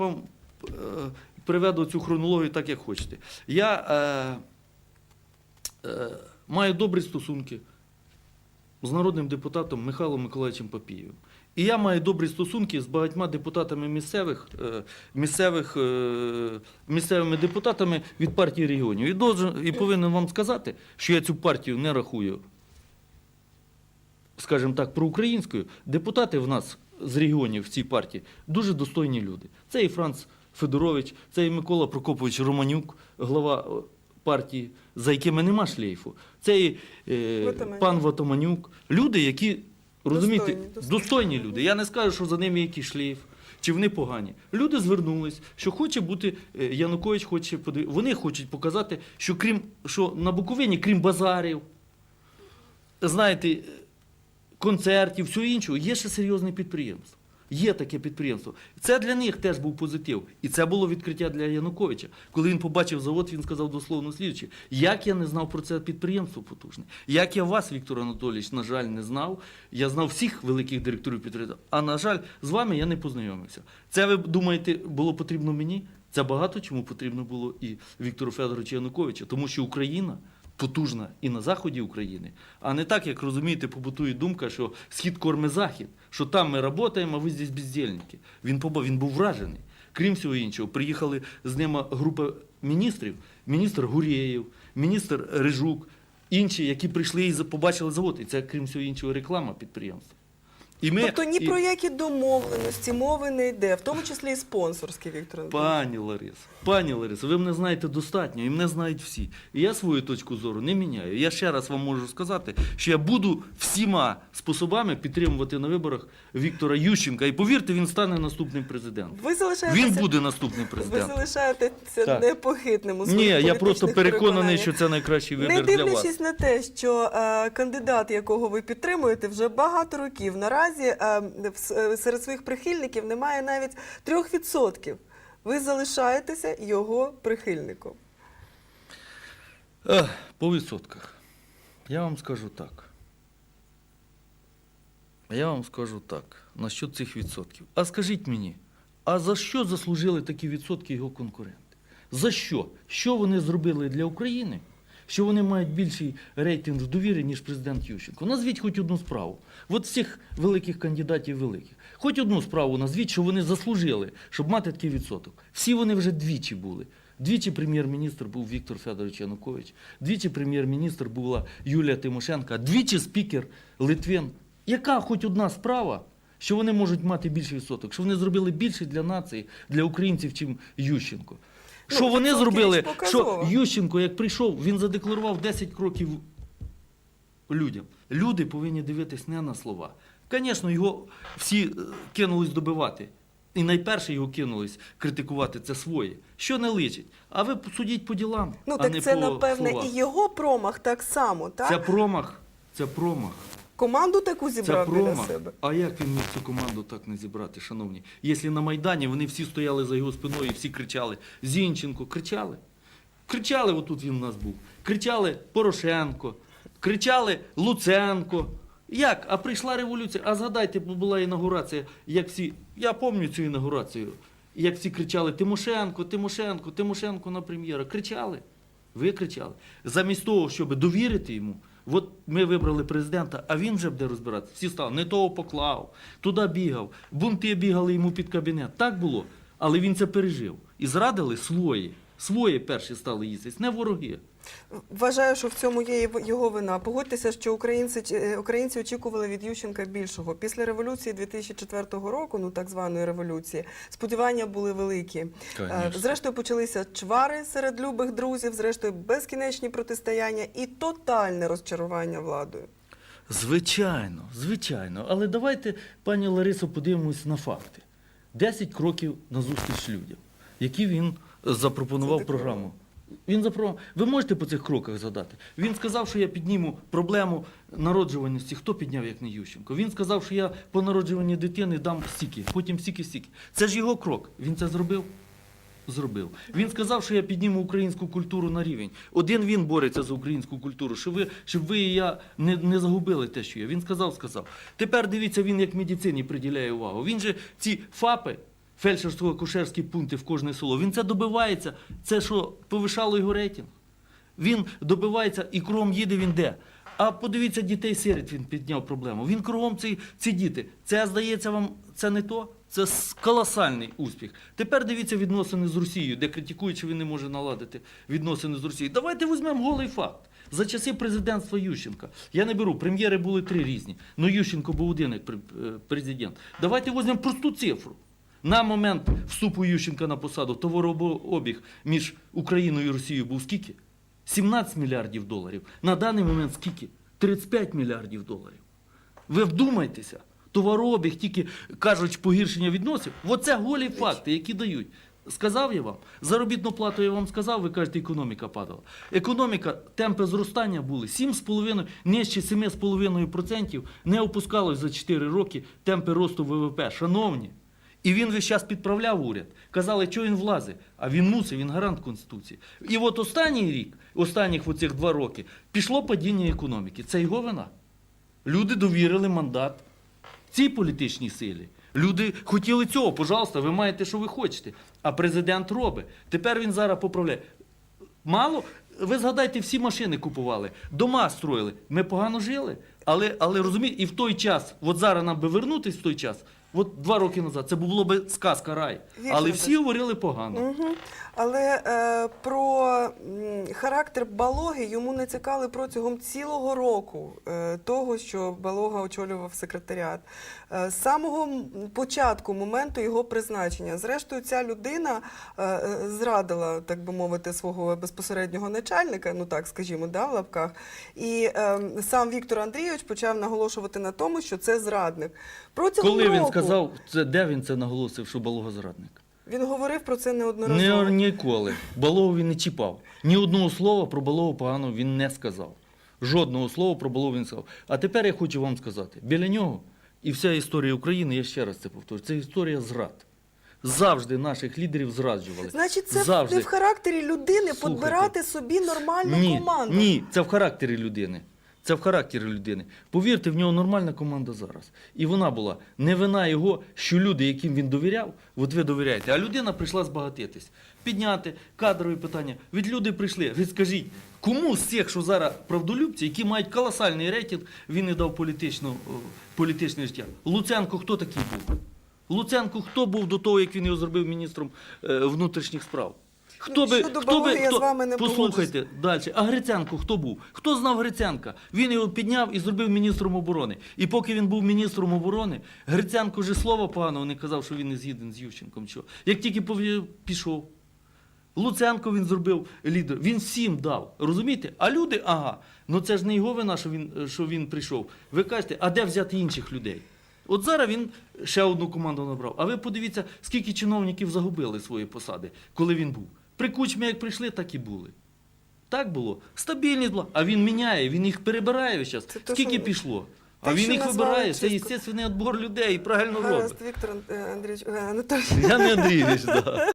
вам е, приведу цю хронологію так, як хочете. Я е, е, маю добрі стосунки з народним депутатом Михайлом Миколаївичем Папієвим. І я маю добрі стосунки з багатьма депутатами місцевих, е, місцевих, е, місцевими депутатами від партії регіонів. І, должен, і повинен вам сказати, що я цю партію не рахую, скажімо так, проукраїнською. Депутати в нас з регіонів в цій партії дуже достойні люди. Це і Франц Федорович, це і Микола Прокопович Романюк, глава е, партії, за якими нема шлейфу. Це і е, Ватаманюк. пан Ватаманюк. Люди, які розумієте, Достойні, достойні. достойні люди. Я не скажу, що за ними якийсь шлейф. Чи вони погані? Люди звернулись, що хоче бути е, Янукович, хоче подив- Вони хочуть показати, що крім що на Буковині, крім базарів, знаєте, концертів, всього іншого, є ще серйозне підприємство. Є таке підприємство. Це для них теж був позитив. І це було відкриття для Януковича. Коли він побачив завод, він сказав дословно слідче, як я не знав про це підприємство потужне. Як я вас, Віктор Анатолійович, на жаль, не знав. Я знав всіх великих директорів підприємства. А на жаль, з вами я не познайомився. Це ви думаєте, було потрібно мені? Це багато чому потрібно було і Віктору Федоровичу Януковичу, тому що Україна потужна і на заході України, а не так, як розумієте, побутує думка, що схід корме захід, що там ми працюємо, а ви здесь бездільники. Він побав, він був вражений. Крім всього іншого, приїхали з ними група міністрів, міністр Гурєєв, міністр Рижук, інші, які прийшли і побачили завод. І це, крім всього іншого, реклама підприємства. І ми, тобто ні і- про які домовленості мови не йде, в тому числі і спонсорські, Віктор Пані Ларисо, пані Ларисо, ви мене знаєте достатньо, і мене знають всі. І я свою точку зору не міняю. Я ще раз вам можу сказати, що я буду всіма способами підтримувати на виборах Віктора Ющенка. І повірте, він стане наступним президентом. Ви залишаєтеся, Він буде наступним президентом. ви залишаєтеся Так. непохитним у Ні, я просто переконаний, що це найкращий Не вибір для вас. дивлячись на те, що е, кандидат, якого ви підтримуєте, вже багато років наразі е, в с- е, серед своїх прихильників немає навіть 3%. Ви залишаєтеся його прихильником. По відсотках. Я вам скажу так. Я вам скажу так. Насчет цих відсотків. А скажіть мені, а за що заслужили такі відсотки його конкуренти? За що? Що вони зробили для України? Що вони мають більший рейтинг довіри, ніж президент Ющенко? Назвіть хоч одну справу. От всіх великих кандидатів великих. Хоч одну справу назвіть, що вони заслужили, щоб мати такий відсоток. Всі вони вже двічі були. Двічі прем'єр-міністр був Віктор Федорович Янукович, двічі прем'єр-міністр була Юлія Тимошенко, двічі спікер Литвин. Яка хоч одна справа, що вони можуть мати більший відсоток, що вони зробили більше для нації, для українців, чим Ющенко? Ну, Що вони зробили? Що Ющенко, як прийшов, він задекларував 10 кроків людям. Люди повинні дивитись не на слова. Звісно, його всі е, кинулись добивати. І найперше його кинулись критикувати це своє. Що не личить. А ви судіть по ділам. Ну а так не це по напевне словах. і його промах так само, так? Це промах. Це промах. Команду таку Це зібрав біля промах. себе. А як він міг цю команду так не зібрати, шановні? Якщо на Майдані вони всі стояли за його спиною і всі кричали Зінченко, кричали. Кричали, отут він у нас був. Кричали Порошенко, кричали Луценко. Як? А прийшла революція. А згадайте, бо була інаугурація, як всі. Я пам'ятаю цю інаугурацію. Як всі кричали Тимошенко, Тимошенко, Тимошенко на прем'єра. Кричали. Ви кричали. Замість того, щоб довірити йому, от ми вибрали президента, а він вже буде розбиратися. Всі стали, не того поклав, туди бігав, бунти бігали йому під кабінет. Так було. Але він це пережив. І зрадили свої. Свої перші стали їздити, не вороги. Вважаю, що в цьому є його- вина. Погодьтеся, що українці, е, українці очікували від Ющенка більшого. Після революції 2004 року, ну так званої революції, сподівання були великі. Е, Конечно. Зрештою почалися чвари серед любих друзів, зрештою безкінечні протистояння і тотальне розчарування владою. Звичайно, звичайно. Але давайте, пані Ларисо, подивимось на факти. Десять кроків назустріч людям, які він запропонував програму. Він запропонував. Ви можете по цих кроках згадати? Він сказав, що я підніму проблему народжуваності. Хто підняв, як не Ющенко? Він сказав, що я по народжуванні дитини дам стільки, потім стільки, стільки. Це ж його крок. Він це зробив? Зробив. Він сказав, що я підніму українську культуру на рівень. Один він бореться за українську культуру, щоб ви, щоб ви і я не, не загубили те, що є. Він сказав, сказав. Тепер дивіться, він як медицині приділяє увагу. Він же ці ФАПи, фельдшерсько-акушерські пункти в кожне село. Він це добивається. Це що, повишало його рейтинг? Він добивається і кругом їде він де. А подивіться, дітей сиріт він підняв проблему. Він кругом ці, ці діти. Це здається вам, це не то. Це колосальний успіх. Тепер дивіться відносини з Росією, де критикують, що він не може наладити відносини з Росією. Давайте візьмемо голий факт. За часи президентства Ющенка. Я не беру, прем'єри були три різні. Ну Ющенко був один як е, президент. Давайте візьмемо просту цифру. На момент вступу Ющенка на посаду товарообіг між Україною і Росією був скільки? 17 мільярдів доларів. На даний момент скільки? 35 мільярдів доларів. Ви вдумайтеся. Товарообіг, тільки кажуть, погіршення відносин. Оце голі факти, які дають. Сказав я вам, заробітну плату я вам сказав, ви кажете, економіка падала. Економіка, темпи зростання були 7,5, нижче 7,5% не опускалось за 4 роки темпи росту ВВП. Шановні, і він весь час підправляв уряд. Казали, що він влазить, а він мусив, він гарант Конституції. І от останній рік, останніх оцих два роки, пішло падіння економіки. Це його вина. Люди довірили мандат цій політичній силі. Люди хотіли цього, пожалуйста, ви маєте, що ви хочете. А президент робить. Тепер він зараз поправляє. Мало, ви згадайте, всі машини купували, дома строїли. Ми погано жили. Але, але розумієте, і в той час, от зараз нам би вернутися в той час, от два роки назад, це було би сказка рай. Віктор Але всі говорили погано. Угу. Але е, про м, характер Балоги йому не цікали протягом цілого року е, того, що Балога очолював секретаріат. Е, з самого м- початку, моменту його призначення. Зрештою, ця людина е, е, зрадила, так би мовити, свого безпосереднього начальника, ну так скажімо, да, в лапках. І е, сам Віктор Андрійович почав наголошувати на тому, що це зрадник. Протягом Коли він року сказав, це, де він це наголосив, що Балога зрадник? він говорив про це неодноразово. Не, ніколи. Балову він не чіпав. Ні одного слова про Балову поганого він не сказав. Жодного слова про Балову він не сказав. А тепер я хочу вам сказати: біля нього і вся історія України, я ще раз це повторю, це історія зрад. Завжди наших лідерів зраджували. Значить, це Завжди. не в характері людини Слухайте. підбирати собі нормальну ні, команду. Ні, це в характері людини. Це в характері людини. Повірте, в нього нормальна команда зараз. І вона була не вина його, що люди, яким він довіряв, от ви довіряєте, а людина прийшла збагатитись, підняти кадрові питання. Від люди прийшли. Ви скажіть, кому з цих, що зараз правдолюбці, які мають колосальний рейтинг, він не дав політичну, політичне життя? Луценко хто такий був? Луценко хто був до того, як він його зробив міністром е, внутрішніх справ? Хто би, щодо хто Балоги би, я хто, з вами не послухайте далі. А Гриценко хто був? Хто знав Гриценка? Він його підняв і зробив міністром оборони. І поки він був міністром оборони, Гриценко вже слова поганого не казав, що він не згіден з Ющенком. Що? Як тільки пішов. Луценко він зробив лідер. Він всім дав. Розумієте? А люди, ага, ну це ж не його вина, що він, що він прийшов. Ви кажете, а де взяти інших людей? От зараз він ще одну команду набрав. А ви подивіться, скільки чиновників загубили свої посади, коли він був. При кучмі як прийшли, так і були. Так було. Стабільність була. А він міняє, він їх перебирає весь час. Це Скільки що- пішло? А він їх вибирає. Це естественний відбор людей і правильно робить. Віктор е, Андрійович, е, Анатолій. Я не Андрійович, да.